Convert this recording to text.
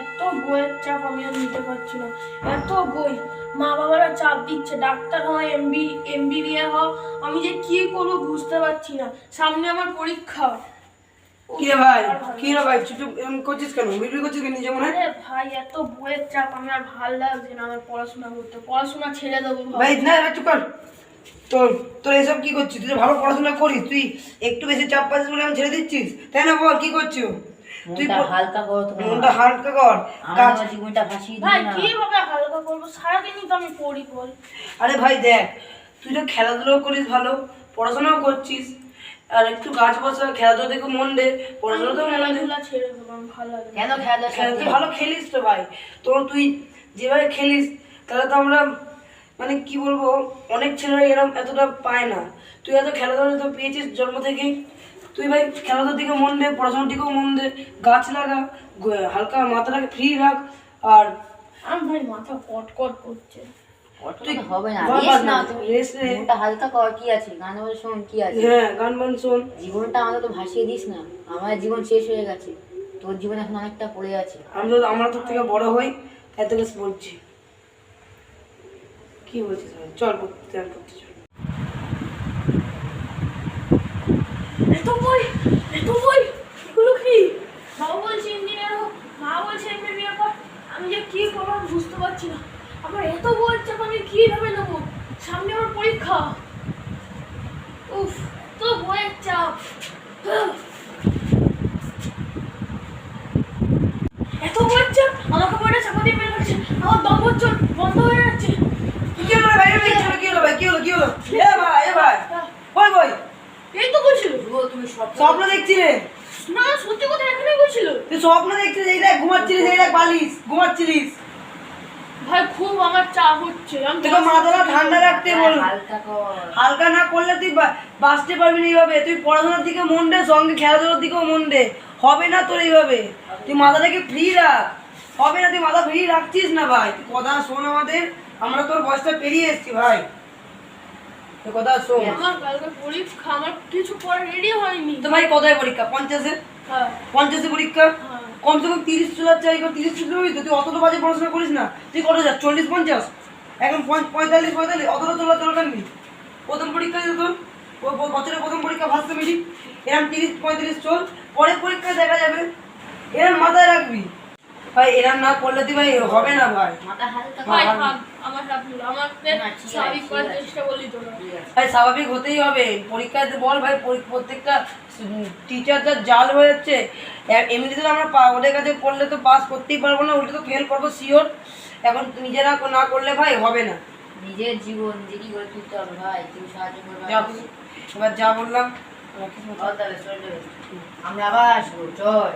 এত বইয়ের চাপ আমি আর নিতে পারছি না। এত বই। মা বাবারা চাপ দিচ্ছে। ডাক্তার হয় এমবি এমবিবিএ হ আমি যে কি করব বুঝতে পারছি না। সামনে আমার পরীক্ষা। উফ, কি রে ভাই? কি রে ভাই? এরকম করছিস কেন? বিড়বিড় করছিস কেন নিজে মনে? আরে ভাই এত বইয়ের চাপ। আমি আর ভালো লাগছে না আমার পড়াশোনা করতে। পড়াশোনা ছেড়ে দেবো ভাই। না না চুপ কর। তোর তোর এসব কি করছিস? তুই ভালো পড়াশোনা করিস। তুই একটু বেশি চাপ পাচ্ছিস বলে আমি ছেড়ে দিচ্ছিস। তাই না বল? কি করছ? তুই হালকা করো তোমার মনটা হালকা কর। কাজ জীবনটা ভাসিয়ে ভাই কীভাবে হালকা করব? সারাদিনই তো আমি পড়ি বল। আরে ভাই দেখ তুই তো খেলাধুলাও করিস ভালো পড়াশোনাও করছিস। আর একটু গাছ বসা খেলাধুলা দেখে মন দে পড়াশোনা তো মন দে। ছেড়ে দেবো ভালো কেন খেলা খেলা তুই ভালো খেলিস তো ভাই। তোর তুই যেভাবে খেলিস তাহলে তো আমরা মানে কি বলব অনেক ছেলেরা এরকম এতটা পায় না। তুই এত খেলাধুলা তো পেয়েছিস জন্ম থেকেই। তুই ভাই খেলাধুলার দিকে মন দে পড়াশোনার দিকেও মন দে গাছ লাগা হালকা মাথাটাকে ফ্রি রাখ আর আমার ভাই মাথা কট কট করছে। তুই হবে না বল না না, তুমি রেস নে। মনটা হালকা কর কি আছে? গান বলে শোন কি আছে? হ্যাঁ গান বান শোন। জীবনটা আমাদের তো ভাসিয়ে দিস না। আমার জীবন শেষ হয়ে গেছে। তোর জীবন এখন অনেকটা পড়ে আছে। আমি তো আমরা তোর থেকে বড় হই এত কিছু বলছি। কি বলছিস চল পড়তে চল এত বই বই এগুলো কি? বাবা বলছে ইঞ্জিনিয়ার হোক মা বলছে এমবিবিএ কর আমি যে কি করব বুঝতে পারছি না। আমার এত বইয়ের চাপ আমি কীভাবে নেব? সামনে আমার পরীক্ষা। উফ তো বইয়ের চাপ। এত বইয়ের চাপ আমাকে বইটা চাপা দিয়ে বের করছে আমার দম বন্ধ হয়ে যাচ্ছে। কি হলো কি হলো কি হলো কি হলো কি হলো এ ভাই এ ভাই বই বই এই তো বলছিল তুমি সব স্বপ্ন দেখছি রে না সত্যি কথা এখানেই বলছিল। তুই স্বপ্ন দেখছিস এই দেখ ঘুমাচ্ছিলিস এই দেখ বালিশ ঘুমাচ্ছিলিস। ভাই খুব আমার চাপ হচ্ছে আমি তোকে মাথাটা ঠান্ডা রাখতে বল। হালকা কর। হালকা না করলে তুই বা- বাঁচতে পারবি না এইভাবে। তুই পড়াশোনার দিকে মন দে সঙ্গে খেলাধুলার দিকেও মন দে। হবে না তোর এইভাবে। তুই মাথাটাকে ফ্রি রাখ। হবে না তুই মাথা ফ্রি রাখছিস না ভাই। কথা শোন আমাদের। আমরা তোর বয়সটা পেরিয়ে এসেছি ভাই। তুই কথা শোন। আমার কালকে পরীক্ষা আমার কিছু পড়া রেডি হয়নি। তো কোথায় পরীক্ষা? পঞ্চাশে হ্যাঁ। পঞ্চাশে পরীক্ষা? হ্যাঁ। কমসে কম তিরিশ চলে তুই অতটা বাজে পড়াশোনা করিস না। তুই কত চল্লিশ পঞ্চাশ? এখন পঁয়তাল্লিশ পঁয়তাল্লিশ? অতটা তোলা দরকার নেই প্রথম পরীক্ষা তোর? বছরের প্রথম পরীক্ষা ফার্স্ট সেমিস্টার এরম তিরিশ পঁয়ত্রিশ চল। পরে পরীক্ষা দেখা যাবে। এরম মাথায় রাখবি। ভাই এরম না করলে তুই ভাই হবে না ভাই। ভাই স্বাভাবিক হতেই হবে। পরীক্ষাতে বল ভাই প্রত্যেকটা টিচার যা জাল হয়ে যাচ্ছে এমনিতে তো আমরা ওদের কাছে করলে তো পাস করতেই পারব না উল্টে তো ফেল করব শিওর এখন নিজেরা না করলে ভাই হবে না। নিজের জীবন নিজেরই করে তুলতে হবে ভাই তুমি সাহায্য করবে এবার যা বললাম। আমরা আবার আসব চল